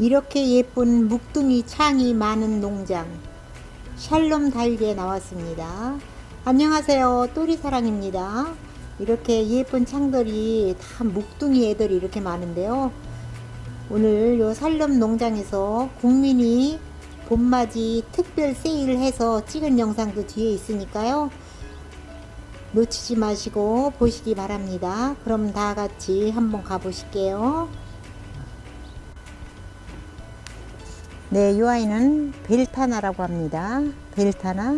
이렇게 예쁜 묵둥이 창이 많은 농장 샬롬 달기에 나왔습니다. 안녕하세요. 또리사랑입니다. 이렇게 예쁜 창들이 다 묵둥이 애들이 이렇게 많은데요. 오늘 요 살롬 농장에서 국민이 봄맞이 특별 세일을 해서 찍은 영상도 뒤에 있으니까요. 놓치지 마시고 보시기 바랍니다. 그럼 다 같이 한번 가보실게요. 네, 이 아이는 벨타나라고 합니다. 벨타나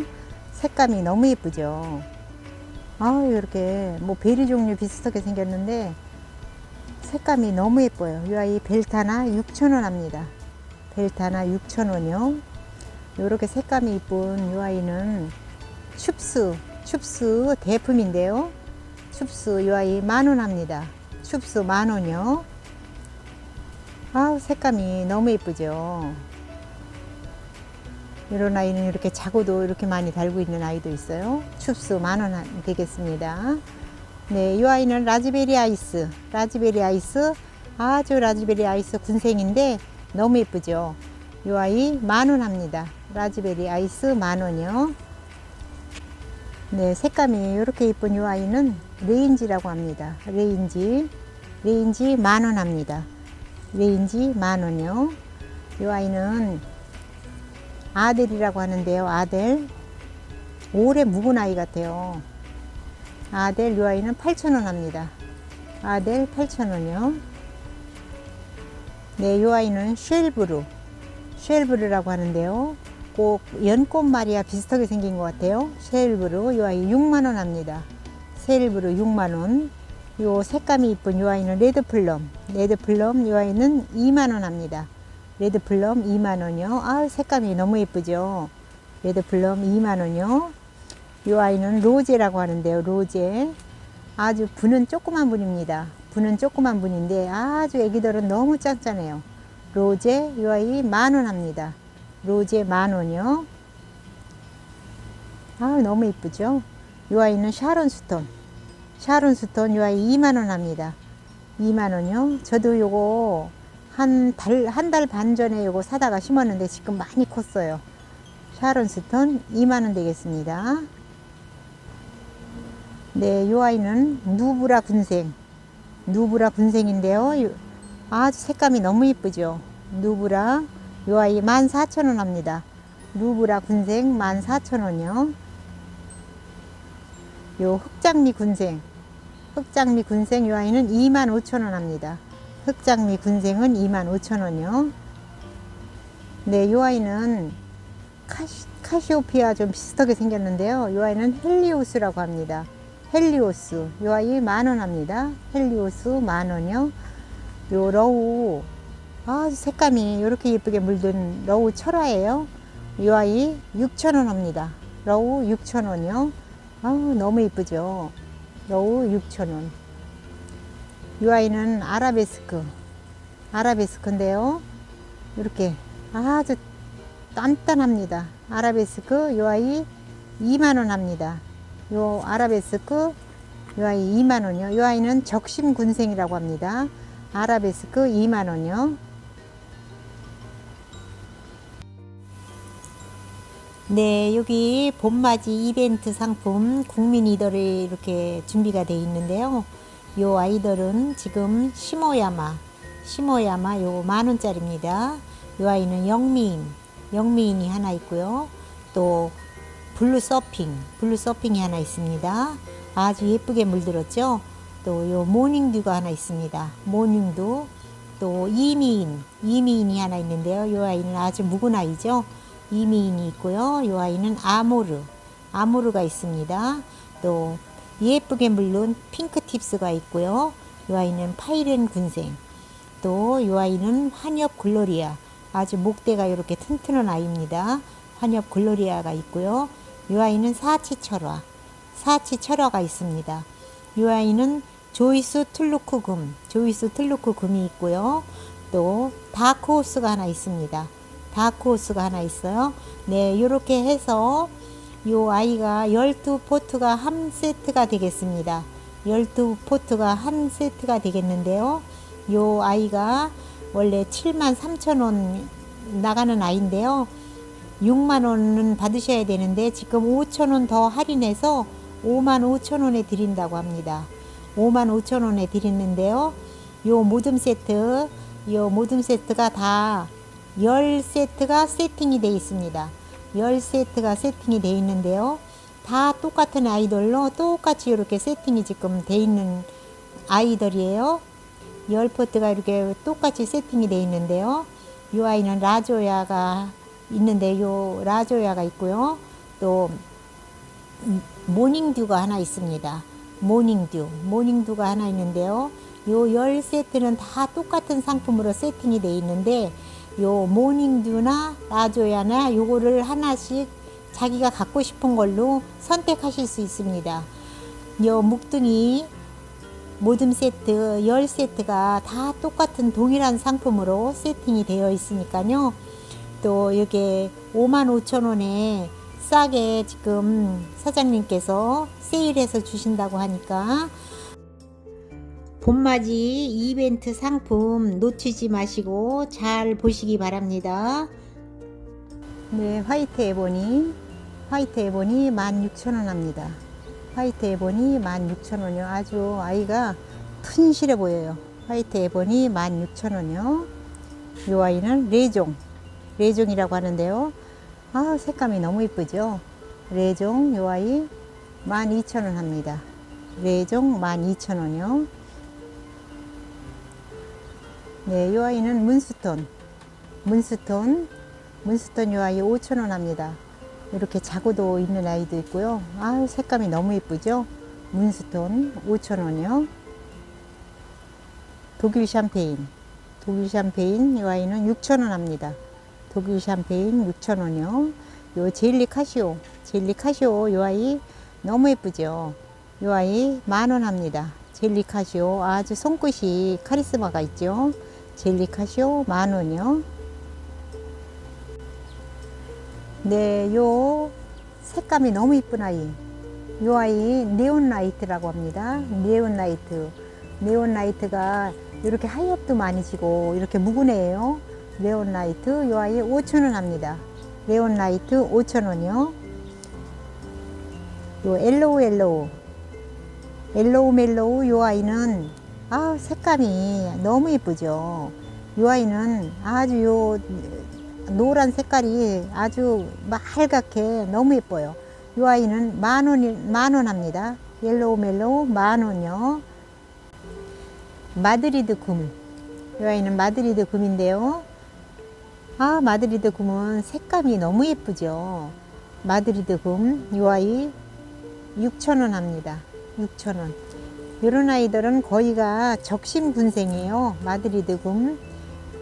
색감이 너무 예쁘죠. 아, 이렇게 뭐 베리 종류 비슷하게 생겼는데 색감이 너무 예뻐요. 이 아이 벨타나 6,000원 합니다. 벨타나 6,000원이요. 이렇게 색감이 이쁜 이 아이는 춥스, 춥스 대품인데요. 춥스 이 아이 만원 합니다. 춥스 만원이요. 아 색감이 너무 예쁘죠. 이런 아이는 이렇게 자고도 이렇게 많이 달고 있는 아이도 있어요. 춥스 만원 되겠습니다. 네, 이 아이는 라즈베리 아이스, 라즈베리 아이스, 아주 라즈베리 아이스 군생인데 너무 예쁘죠. 이 아이 만원 합니다. 라즈베리 아이스 만원이요. 네, 색감이 이렇게 예쁜 이 아이는 레인지라고 합니다. 레인지, 레인지 만원 합니다. 레인지 만원이요. 이 아이는 아델이라고 하는데요. 아델. 오래 묵은 아이 같아요. 아델 이 아이는 8,000원 합니다. 아델 8,000원이요. 네, 이 아이는 쉘브루. 쉘브루라고 하는데요. 꼭 연꽃 마리아 비슷하게 생긴 것 같아요. 쉘브루. 이 아이 6만 원 합니다. 쉘브루 6만 원. 요 색감이 이쁜 이 아이는 레드 플럼. 레드 플럼 이 아이는 2만 원 합니다. 레드플럼 2만원이요. 아, 색감이 너무 예쁘죠. 레드플럼 2만원이요. 이 아이는 로제라고 하는데요. 로제. 아주 분은 조그만 분입니다. 분은 조그만 분인데 아주 애기들은 너무 짠짠해요. 로제 이 아이 만원 합니다. 로제 만원이요. 아 너무 이쁘죠. 이 아이는 샤론 스톤. 샤론 스톤 이 아이 2만원 합니다. 2만원이요. 저도 요거 한 달, 한 달 반 전에 요거 사다가 심었는데 지금 많이 컸어요. 샤론 스톤 2만원 되겠습니다. 네, 이 아이는 누브라 군생. 누브라 군생인데요. 요- 아주 색감이 너무 이쁘죠. 누브라. 이 아이 14,000원 합니다. 누브라 군생 14,000원이요. 요 흑장미 군생. 흑장미 군생 이 아이는 25,000원 합니다. 흑장미 군생은 25,000원이요. 네, 이 아이는 카시, 카시오피아 좀 비슷하게 생겼는데요. 이 아이는 헬리오스라고 합니다. 헬리오스. 이 아이 만원 합니다. 헬리오스 만원이요. 요 러우. 아, 색감이 이렇게 예쁘게 물든 러우 철화예요. 이 아이 6,000원 합니다. 러우 6,000원이요. 아우, 너무 예쁘죠. 러우 6,000원. 이 아이는 아라베스크. 아라베스크인데요. 이렇게 아주 단단합니다. 아라베스크 이 아이 2만원 합니다. 요 아라베스크 요 아이 2만원이요. 요 아이는 적심 군생이라고 합니다. 아라베스크 2만원이요. 네, 여기 봄맞이 이벤트 상품 국민 이더리 이렇게 준비가 되어 있는데요. 요 아이들은 지금 시모야마, 시모야마 요 만원짜리입니다. 요 아이는 영미인, 영미인이 하나 있고요. 또 블루 서핑, 블루 서핑이 하나 있습니다. 아주 예쁘게 물들었죠. 또 요 모닝듀가 하나 있습니다. 모닝듀, 또 이미인, 이미인이 하나 있는데요. 요 아이는 아주 묵은 아이죠. 이미인이 있고요. 요 아이는 아모르, 아모르가 있습니다. 또 예쁘게 물른 핑크 팁스가 있고요. 요 아이는 파이렌 군생. 또요 아이는 환엽 글로리아. 아주 목대가 이렇게 튼튼한 아이입니다. 환엽 글로리아가 있고요. 요 아이는 사치 철화. 사치 철화가 있습니다. 요 아이는 조이스 틀루크 금. 조이스 틀루크 금이 있고요. 또 다크호스가 하나 있습니다. 다크호스가 하나 있어요. 네, 요렇게 해서 요 아이가 12포트가 한 세트가 되겠습니다. 12포트가 한 세트가 되겠는데요. 요 아이가 원래 7만 3천 원 나가는 아이인데요. 6만 원은 받으셔야 되는데 지금 5천 원 더 할인해서 5만 5천 원에 드린다고 합니다. 5만 5천 원에 드리는데요. 요 모듬 세트, 요 모듬 세트가 다 10세트가 세팅이 되어 있습니다. 10세트가 세팅이 되어 있는데요. 다 똑같은 아이돌로 똑같이 이렇게 세팅이 지금 되어 있는 아이들이에요. 10포트가 이렇게 똑같이 세팅이 되어 있는데요. 이 아이는 라조야가 있는데 요 라조야가 있고요. 또 음, 모닝듀가 하나 있습니다. 모닝듀, 모닝듀가 하나 있는데요. 요 10세트는 다 똑같은 상품으로 세팅이 되어 있는데 요 모닝듀나 라조야나 요거를 하나씩 자기가 갖고 싶은 걸로 선택하실 수 있습니다. 요 묵둥이 모듬 세트 10세트가 다 똑같은 동일한 상품으로 세팅이 되어 있으니까요. 또 이게 5만 5천 원에 싸게 지금 사장님께서 세일해서 주신다고 하니까 봄맞이 이벤트 상품 놓치지 마시고 잘 보시기 바랍니다. 네, 화이트 에보니 화이트 에보니 16,000원 합니다. 화이트 에보니 16,000원이요. 아주 아이가 튼실해 보여요. 화이트 에보니 16,000원이요. 이 아이는 레종 레종이라고 하는데요. 아, 색감이 너무 이쁘죠? 레종 요 아이 12,000원 합니다. 레종 12,000원이요. 네, 요 아이는 문스톤. 문스톤. 문스톤 요 아이 5,000원 합니다. 이렇게 자구도 있는 아이도 있고요. 아, 색감이 너무 이쁘죠? 문스톤 5,000원이요. 독일 샴페인. 독일 샴페인 이 아이는 6,000원 합니다. 독일 샴페인 6,000원이요. 요 젤리 카시오. 젤리 카시오 요 아이 너무 예쁘죠? 요 아이 만 원 합니다. 젤리 카시오 아주 손끝이 카리스마가 있죠? 젤리 카시오 만원이요. 네, 요 색감이 너무 이쁜 아이. 요 아이 네온 라이트라고 합니다. 네온 라이트. 네온 라이트가 이렇게 하이업도 많이 지고 이렇게 묵은 애예요. 네온 라이트 요 아이 5,000원 합니다. 네온 라이트 5,000원이요. 요 엘로우 엘로우. 엘로우 멜로우 요 아이는 아 색감이 너무 예쁘죠. 요 아이는 아주 요 노란 색깔이 아주 빨갛게 너무 예뻐요. 이 아이는 만 원이 만원 합니다. 옐로우 멜로우 만 원요. 마드리드 금. 이 아이는 마드리드 금인데요. 아 마드리드 금은 색감이 너무 예쁘죠. 마드리드 금. 이 아이 6천 원 합니다. 6천 원. 이런 아이들은 거의가 적심 군생이에요. 마드리드 금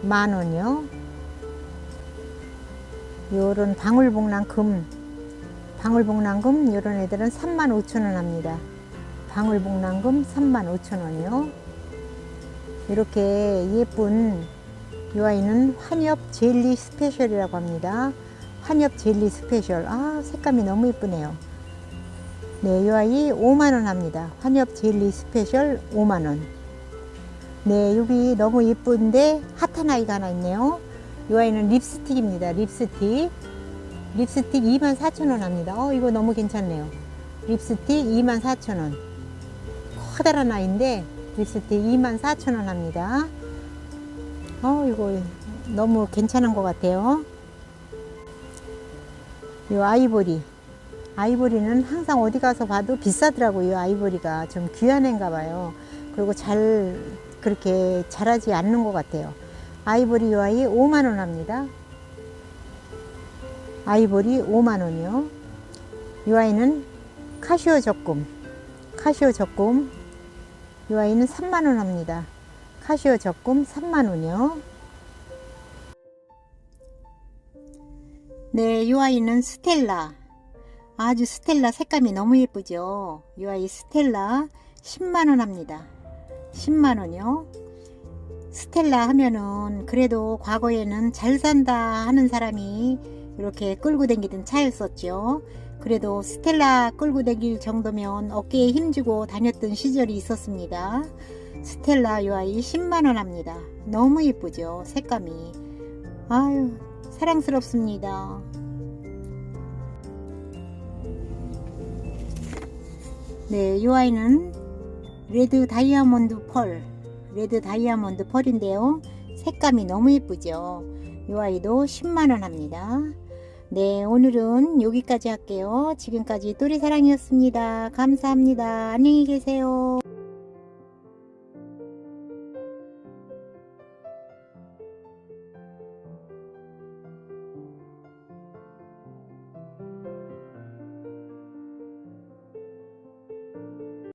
만 원이요. 요런 방울복랑 금, 방울복랑 금 요런 애들은 3만 5천 원 합니다. 방울복랑 금 3만 5천 원이요. 이렇게 예쁜 요 아이는 환엽 젤리 스페셜이라고 합니다. 환엽 젤리 스페셜. 아, 색감이 너무 예쁘네요. 네, 요 아이 5만 원 합니다. 환엽 젤리 스페셜 5만 원. 네, 여기 너무 예쁜데 핫한 아이가 하나 있네요. 이 아이는 립스틱입니다. 립스틱. 립스틱 24,000원 합니다. 어, 이거 너무 괜찮네요. 립스틱 24,000원. 커다란 아이인데 립스틱 24,000원 합니다. 어, 이거 너무 괜찮은 것 같아요. 이 아이보리. 아이보리는 항상 어디 가서 봐도 비싸더라고요. 아이보리가 좀 귀한 애인가 봐요. 그리고 잘 그렇게 자라지 않는 것 같아요. 아이보리 요 아이 5만 원 합니다. 아이보리 5만 원이요. 이 아이는 카시오 적금. 카시오 적금. 이 아이는 3만 원 합니다. 카시오 적금 3만 원이요. 네, 이 아이는 스텔라. 아주 스텔라 색감이 너무 예쁘죠. 이 아이 스텔라 10만 원 합니다. 10만 원이요. 스텔라 하면은 그래도 과거에는 잘 산다 하는 사람이 이렇게 끌고 다니던 차였었죠. 그래도 스텔라 끌고 다닐 정도면 어깨에 힘주고 다녔던 시절이 있었습니다. 스텔라 요 아이 10만원 합니다. 너무 예쁘죠? 색감이. 아유, 사랑스럽습니다. 네, 요 아이는 레드 다이아몬드 펄, 레드 다이아몬드 펄인데요. 색감이 너무 예쁘죠? 요 아이도 10만원 합니다. 네, 오늘은 여기까지 할게요. 지금까지 또리사랑이었습니다. 감사합니다. 안녕히 계세요.